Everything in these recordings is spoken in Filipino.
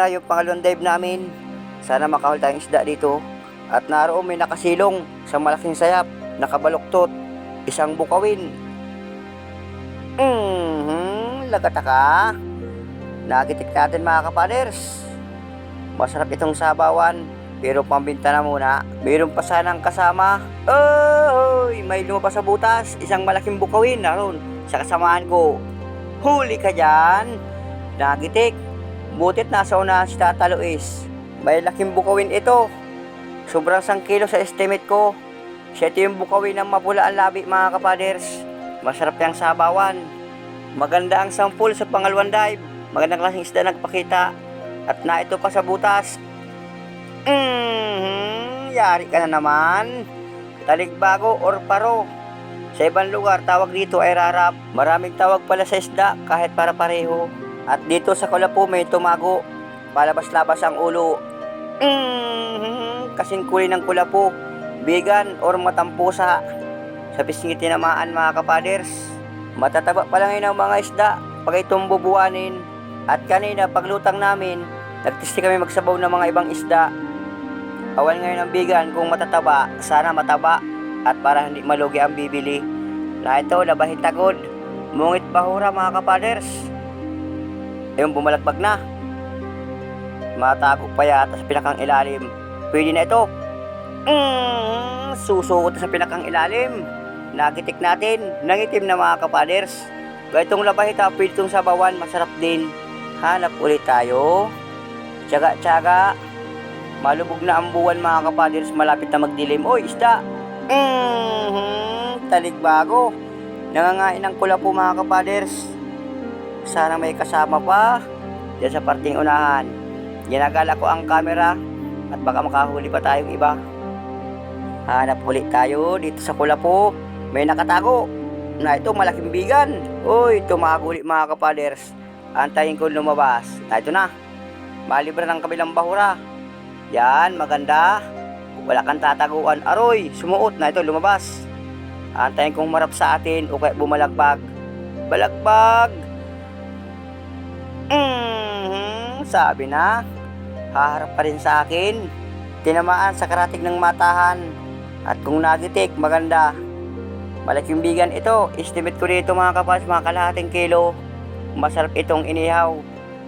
Na yung pangalawang dive namin. Sana makahol tayong isda dito. At naroon may nakasilong sa malaking sayap, nakabaluktot, isang bukawin. Mhm, lagata ka. Nagitik natin mga kapaders. Masarap itong sabawan, pero pambinta na muna. Meron pa sanang kasama. Oy, may lumabas sa butas, isang malaking bukawin naroon sa kasamaan ko. Huli ka dyan. Nagitik. Butit nasa unahan si Tata Luis. May laking bukawin ito. Sobrang sang kilo sa estimate ko. Siya ito yung bukawin ng mapula ang labi mga kapaders. Masarap yung sabawan. Maganda ang sampul sa pangalawang dive. Magandang klaseng isda nagpakita. At na ito pa sa butas. Mhm, yari ka na naman. Taligbago or paro. Sa ibang lugar, tawag dito ay rarap. Maraming tawag pala sa isda kahit para pareho. At dito sa Kulapo may tumago. Palabas-labas ang ulo. Mhm, kasing kulay ng Kulapo. Bigan or matampusa. Sa pisngi tinamaan mga kapaders. Matataba pa lang ang mga isda pag itong bubuanin. At kanina paglutang namin, nagtisti kami magsabaw ng mga ibang isda. Awan ngayon ang bigan kung matataba, sana mataba at para hindi malugi ang bibili. Na ito, labahit tagod. Mungit bahura mga kapaders. Ayun, bumalagbag na. Matago pa yata sa pinakang ilalim. Pwede na ito. Mm, susukot na sa pinakang ilalim. Nagitik natin. Nangitim na mga kapaders. Gaitong labahita, pwede itong sabawan. Masarap din. Hanap ulit tayo. Tsaga-tsaga. Malubog na ang buwan mga kapaders. Malapit na magdilim. Oy, isda! Mm-hmm, taligbago. Nangangain ng kula po mga kapaders. Sana may kasama pa. Diyan sa parting unahan. Ginagala ko ang camera at baka makahuli pa tayong iba. Hanap ulit tayo dito sa Kulapo. May nakatago na ito malaking bigan. Uy, tumago ulit mga kapaders. Antayin ko lumabas. Na ito na. Malibra ng kabilang bahura. Yan, maganda. Wala kang tataguan. Aroy, sumuot na ito, lumabas. Antayin kong marap sa atin o kaya bumalagbag. Balagbag! Mhm, sabi na. Haharap pa rin sa akin. Tinamaan sa karatig ng matahan. At kung nagitik, maganda. Malaking bigan ito. Estimate ko dito mga kapas, mga kalahating kilo. Masarap itong inihaw.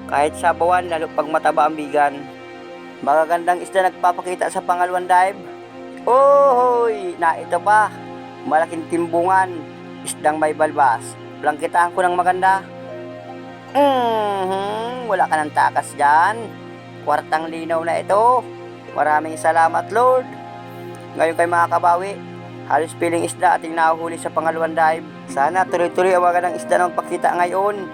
Kahit sabawan, lalo pag mataba ang bigan. Magagandang isda nagpapakita sa pangalawang dive. Ohoy! Na ito pa. Malaking timbungan. Isdang may balbas. Plangkitahan ko ng maganda. Mhm, wala ka ng takas dyan. Kwartang linaw na ito. Maraming salamat, Lord. Ngayon kay mga kabawi, halos piling isda ating nahuhuli sa pangalawang dive. Sana tuloy-tuloy ang magandang isda ng pakita ngayon.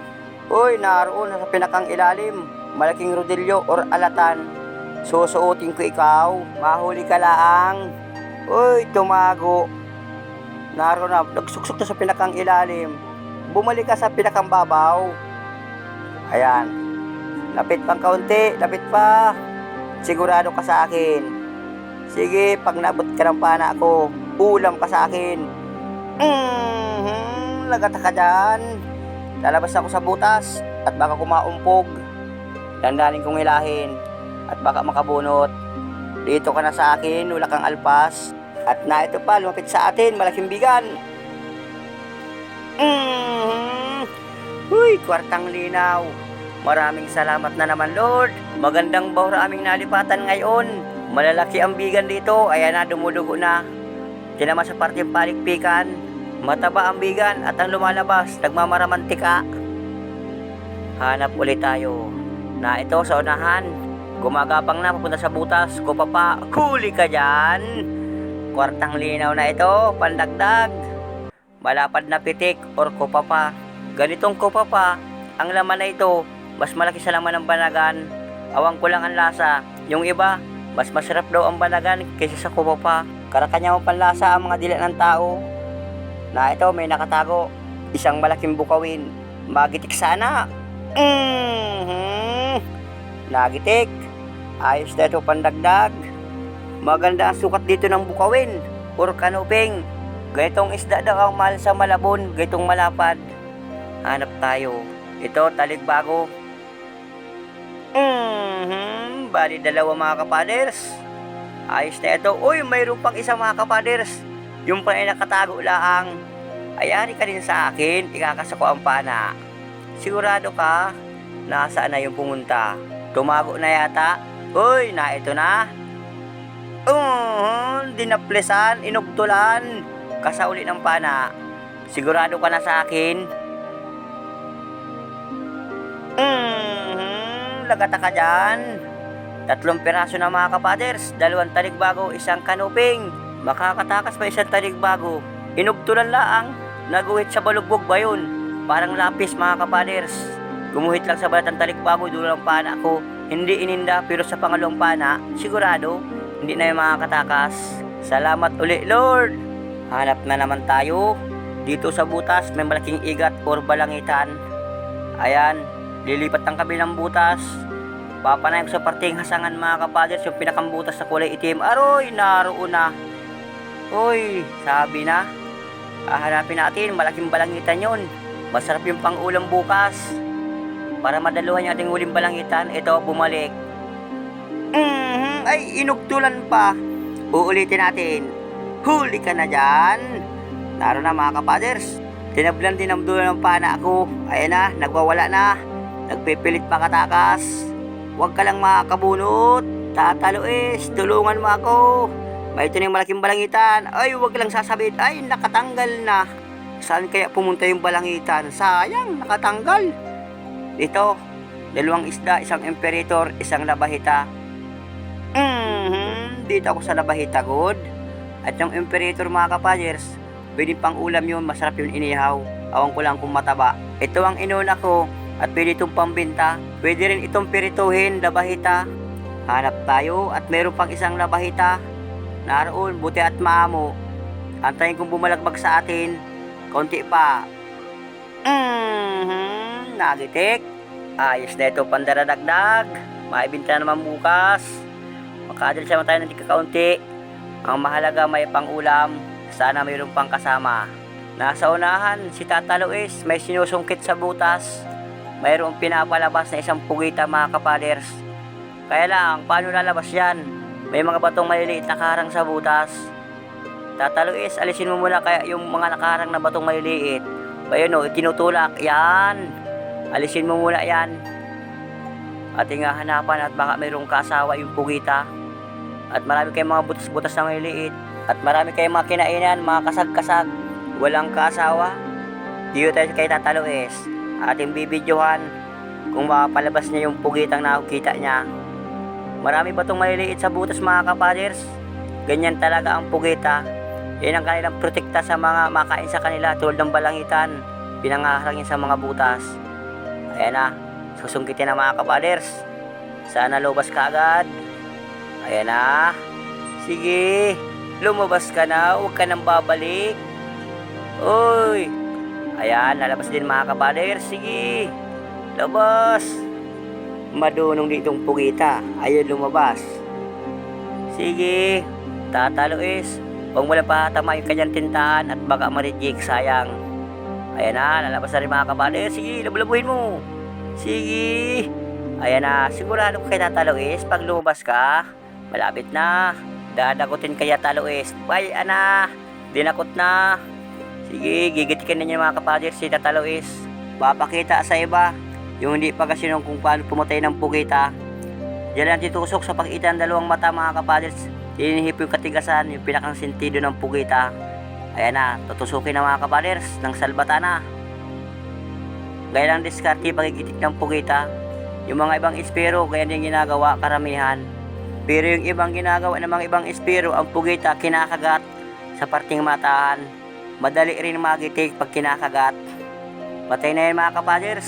Uy, naroon sa pinakang ilalim. Malaking rodilyo or alatan. Susuotin ko ikaw. Mahuli ka laang. Uy, tumago. Naroon na, nagsuksok na sa pinakang ilalim. Bumalik ka sa pinakang babaw. Ayan. Lapit pang kaunti, lapit pa. Sigurado ka sa akin. Sige, pag nabot ka ng pana ako, ulam ka sa akin. Mhm, lagata ka dyan. Lalabas ako sa butas at baka kumaumpog. Dandanin kong hilahin at baka makabunot. Dito ka na sa akin, wala kang alpas. At na ito pa, lumapit sa atin, malaking bigan. Mhm. Uy, kwartang linaw. Maraming salamat na naman, Lord. Magandang bahura aming nalipatan ngayon. Malalaki ang bigan dito. Ayan na, dumudugo na. Tinama sa parteng palikpikan. Mataba ang bigan at ang lumalabas, nagmamaramantika. Hanap ulit tayo. Na ito sa unahan. Gumagapang na papunta sa butas. Ko pa, huli ka dyan. Kwartang linaw na ito, pandagdag. Malapad na pitik or kupapa. Ganitong kupapa, ang laman na ito, mas malaki sa laman ng banagan. Awang ko lang ang lasa. Yung iba, mas masarap daw ang banagan kaysa sa kupapa. Karakanya mo panlasa ang mga dila ng tao. Na ito, may nakatago. Isang malaking bukawin. Magitik sana. Mhm. Nagitik. Ayos na ito pandagdag. Maganda ang sukat dito ng bukawin or kanuping. Ganitong isda daw ang mahal sa Malabon, ganitong malapad. Hanap tayo. Ito, taligbago. Mhm, bali dalawa mga kapaders. Ayos na ito. Uy, mayroon pang isa mga kapaders. Yung pa ay nakatago laang. Ayari ka rin sa akin, ikakasako ang pana. Sigurado ka, nasaan na yung pumunta? Tumago na yata? Uy, na ito na. Uh, dinaplesan, inugtulan. Kasauli ng pana. Sigurado ka na sa akin? Mhm, lagata ka dyan. Tatlong piraso na mga kapaders, dalawang taligbago, isang kanuping. Makakatakas pa isang taligbago. Inugtulan laang, naguhit sa balugbog ba yun? Parang lapis mga kapaders. Gumuhit lang sa balat ng taligbago, dulo ng pana ko. Hindi ininda, pero sa pangalawang pana, sigurado, hindi na yung makakatakas. Salamat uli, Lord! Hanap na naman tayo. Dito sa butas, may malaking igat or balangitan. Ayan, lilipat ang kabilang butas. Papanayin sa parting hasangan mga kapaders yung pinakambutas sa kulay itim. Aroy, naroon na. Uy, sabi na. Hahanapin natin, malaking balangitan yon. Masarap yung pang-ulam bukas. Para madaluhan yung ating uling balangitan, ito, bumalik. Mhm, ay, inugtulan pa. Uulitin natin. Huli ka na dyan. Naroon na mga kapaders. Tinablan din ang dulo ng pana ako. Ayan na, nagwawala na. Nagpipilit pa katakas. Huwag ka lang makakabunot. Tatalo is, tulungan mo ako. May ito na yung malaking balangitan. Ay, huwag lang sasabit. Ay, nakatanggal na. Saan kaya pumunta yung balangitan? Sayang, nakatanggal. Ito, dalawang isda, isang imperator, isang labahita. Mhm, dito ako sa labahita, good. At yung imperator mga kapaders, pwede pang ulam yun, masarap yun inihaw. Awan ko lang kung mataba. Ito ang inuna ko, at pwede itong pambinta. Pwede rin itong pirituhin, labahita. Hanap tayo, at meron pang isang labahita. Naroon, buti at maamo. Antayin kong bumalagbag sa atin. Konti pa. Mhm, nagitik. Ayos na ito pandaradagdag. Maibinta na naman bukas. Makadal siya tayo ng kakaunti. Ang mahalaga may pang-ulam. Sana mayroon pang kasama. Nasa unahan, si Tata Luis may sinusungkit sa butas. Mayroong pinapalabas na isang pugita mga kapaders. Kaya lang, paano lalabas yan? May mga batong maliliit na karang sa butas. Tata Luis, alisin mo muna kaya yung mga nakarang na batong maliliit. Ayun o, tinutulak. Yan. Alisin mo muna yan. Ating hanapan at baka mayroong kasawa yung pugita. At marami kayong mga butas-butas na maliliit. At marami kayong mga kinainan, mga kasag-kasag. Walang kasawa. Dito tayo kay Tata Luis. Ating bibidyohan kung makapalabas niya yung pugitang nakukita niya. Marami ba itong maliliit sa butas mga kapaders? Ganyan talaga ang pugita. Yan ang kanilang protekta sa mga makain sa kanila tulad ng balangitan. Pinangaharang yan sa mga butas. Ayan na, susungkitin na mga kapaders. Sana lubas ka agad. Ayan na. Sige, lumabas ka na, huwag ka nang babalik. Uy, ayan, lalabas din mga kapaders. Sige, labas. Madunong ditong pugita. Ayun, lumabas. Sige, tatalo is. Huwag mo lang patama yung kanyang tintahan at baka ma-reject, sayang. Ayan na, lalabas na rin mga kapaders. Sige, labulabuhin mo. Sige. Ayan na, sigurado ko kay Tata Luis, pag lumabas ka, malapit na. Dadakutin kaya Tata Luis. Bye, ana. Dinakot na. Sige, gigitikin ninyo mga kapaders si Tata Luis. Papakita sa iba, yung hindi pa kasi nung kung paano pumatay ng pugita. Diyan lang titusok sa pakita ng dalawang mata mga kapaders. Inihip yung katigasan, yung pinakang sentido ng pugita. Ayan na, tutusukin na mga kapaders ng salbata na. Gaya lang diskarte pagigitik ng pugita. Yung mga ibang espiro, gaya din ginagawa karamihan. Pero yung ibang ginagawa ng mga ibang espiro, ang pugita kinakagat sa parting matahan. Madali rin magitik pag kinakagat. Patay na yan mga kapaders.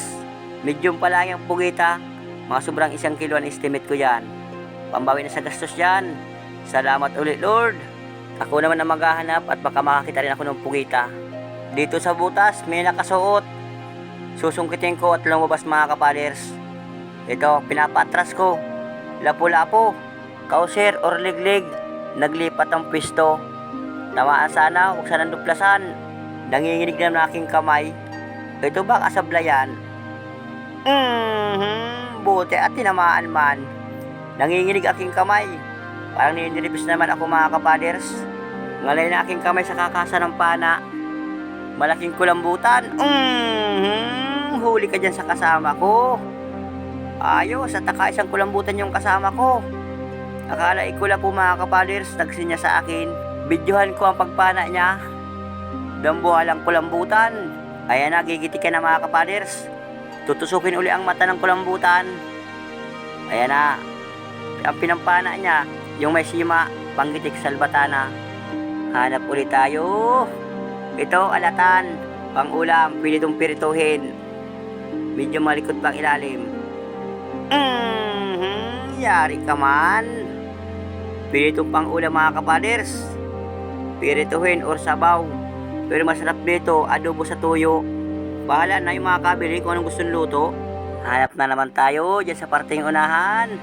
Medium pa lang yung pugita. Mga sobrang isang kilo ang estimate ko yan. Pambawi na sa gastos yan. Salamat ulit Lord. Ako naman ang maghahanap at baka makakita rin ako ng pugita. Dito sa butas, may nakasuot. Susungkitin ko at lumabas mga kapaders. Ito, pinapatras ko. Lapu-lapo, kauser or liglig, naglipat ang pwesto. Tamaan sana, huwag sana duplasan. Nanginginig na ng aking kamay. Ito ba kasablayan? Mhm, buti at tinamaan man. Nanginginig aking kamay. Parang niniribis naman ako mga kapaders. Ngalay na aking kamay sa kakasa ng pana. Malaking kulambutan. Mhm, huli ka dyan sa kasama ko. Ayos, at taka isang kulambutan yung kasama ko. Akala ikula po mga kapaders, nagsinya sa akin. Videohan ko ang pagpana niya. Dambuhalang kulambutan. Ayan na, gigitikan na mga kapaders. Tutusukin uli ang mata ng kulambutan. Ayan na. Ang pinampana niya, yung may sima, panggitik salbatana. Hanap ulit tayo. Ito, alatan. Pangulam, pwede itong pirituhin. Medyo malikot pang ilalim. Mhm, yari ka man. Pwede itong pangulam mga kapaders. Pirituhin or sabaw. Pero masarap dito, adobo sa tuyo. Bahala na yung mga kabili kung anong gustong luto. Hanap na naman tayo dyan sa parting unahan.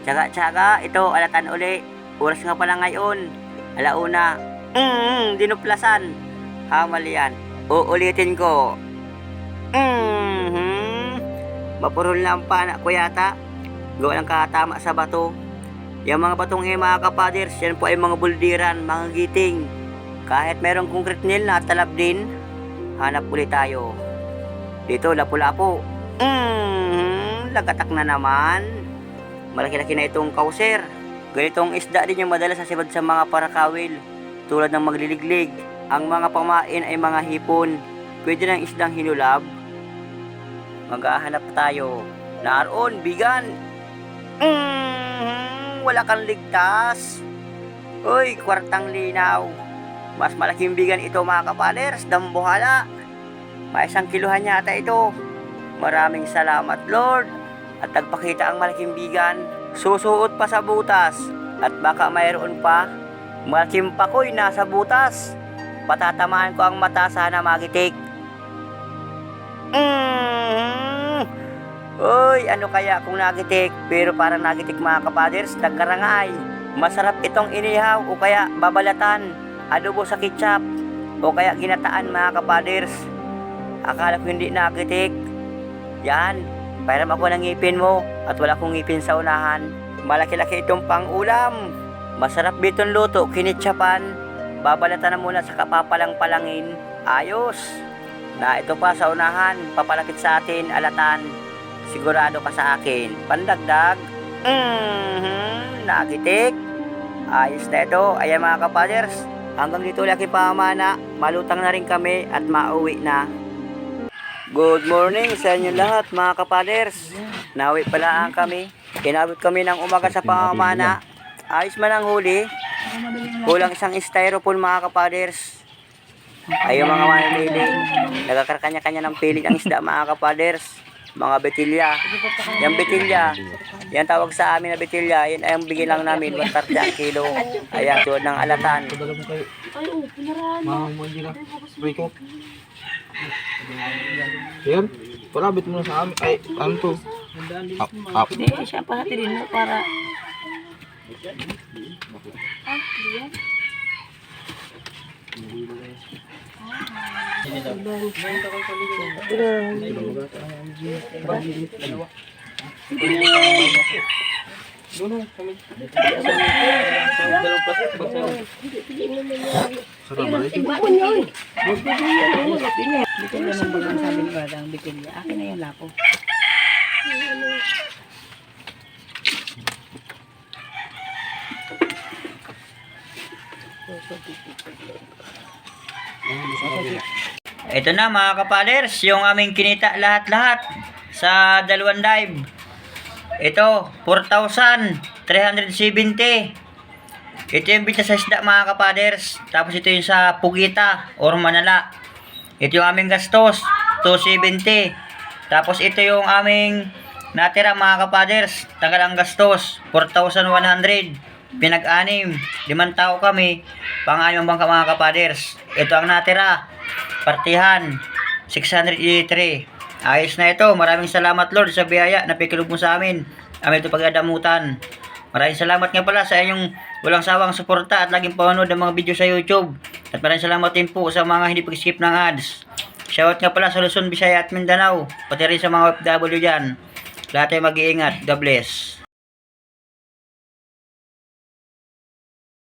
Tsaga, tsaga, ito, alatan uli. Oras nga pala ngayon. Alauna. Mm, dinuplasan. Hamal yan. Uulitin ko. Mm-hmm. Mapurol na ang pana ko yata. Gawa ng katama sa bato. Yung mga batong eh mga kapaders, yan po ay mga buldiran, mga giting. Kahit merong concrete nail na talab din, hanap ulit tayo. Dito, lapu-lapu. Mm, lagatak na naman. Malaki-laki na itong kauser. Ganitong isda din yung madalas sa sibad sa mga parakawil. Tulad ng magliliglig. Ang mga pamain ay mga hipon. Pwede ng isdang hinulab. Maghahanap tayo. Naroon, bigan. Mm, wala kang ligtas. Uy, kwartang linaw. Mas malaking bigan ito mga kapalers, dambuhala. May isang kiluhan yata ito. Maraming salamat Lord. At nagpakita ang malaking bigan. Susuot pa sa butas. At baka mayroon pa. Malaking pakoy nasa butas. Patatamaan ko ang mata sana magitik. Mm. Uy, ano kaya kung nagitik? Pero para nagitik mga kapaders, nagkarangay. Masarap itong inihaw o kaya babalatan, adobo sa ketchup, o kaya ginataan mga kapaders. Akala ko hindi nagitik. Yan, pairam ako ng ngipin mo at wala kong ngipin sa unahan. Malaki-laki itong pang-ulam. Masarap bitong luto, kinitsapan. Babalatan na muna sa kapapalang-palangin. Ayos. Na ito pa sa unahan, papalapit sa atin, alatan. Sigurado ka sa akin. Pandagdag. Mhm, nagitik. Ayos na ito. Ayan mga kapaders. Hanggang dito laki pamana. Malutang na rin kami at mauwi na. Good morning sa inyo lahat mga kapaders. Nawi pala ang kami. Inabot kami ng umaga sa pamamana. Ayos man ang huli. Kulang isang styrofoam mga kapaders. Ay yung mga manili. Nagkakarkanya-kanya ng pilit ang isda mga kapaders. Mga betilya. Yung betilya. Yan tawag sa amin na betilya. Yan ay ang bigyan lang namin. 130 ang kilo. Ayan tulad ng alatan. Mo kayo. Mahal mo hindi na. Yan. Mo na sa amin. Ay, ano to? Up, up. Hindi, siya pahatilin mo para... Doon kami. Dito na nang bagang sabi ni Brada Ito na mga kapaders, yung aming kinita lahat-lahat sa dalawang dive. Ito, 4,370. Ito yung bita sa isda mga kapaders. Tapos ito yung sa Pugita or Manala. Ito yung aming gastos, 270. Tapos ito yung aming natira mga kapaders. Tagal ang gastos, 4,100. Pinag-anim, limang tao kami. Pang-anim ang bangka mga kapaders. Ito ang natira, partihan, 683. Ayos na ito. Maraming salamat Lord sa biyaya na pikilog mo sa amin. Amin ito pagdadamutan. Maraming salamat nga pala sa inyong walang sawang suporta at laging panonood ng mga video sa YouTube. At maraming salamat din po sa mga hindi pag-skip ng ads. Shoutout nga pala sa Luzon, Visaya at Mindanao. Pati rin sa mga OFW dyan. Lahat ay mag-iingat. God bless.